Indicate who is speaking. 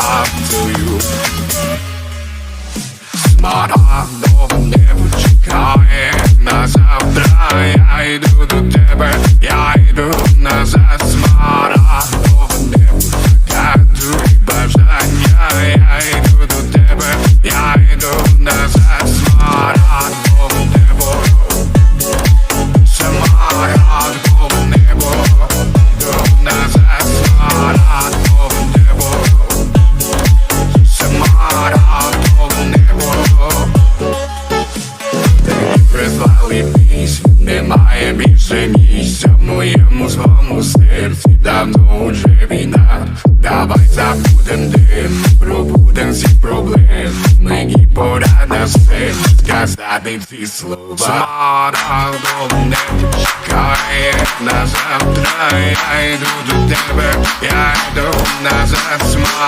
Speaker 1: After you. Smart, I love me. Немає більше місця в моєму злому серці давно уже війна. Давай забудем дим, пробудем всі проблеми. Мені пора на все сказати ці слова. Смарагдове небо чекає на завтра. Я йду до тебе, я йду назад.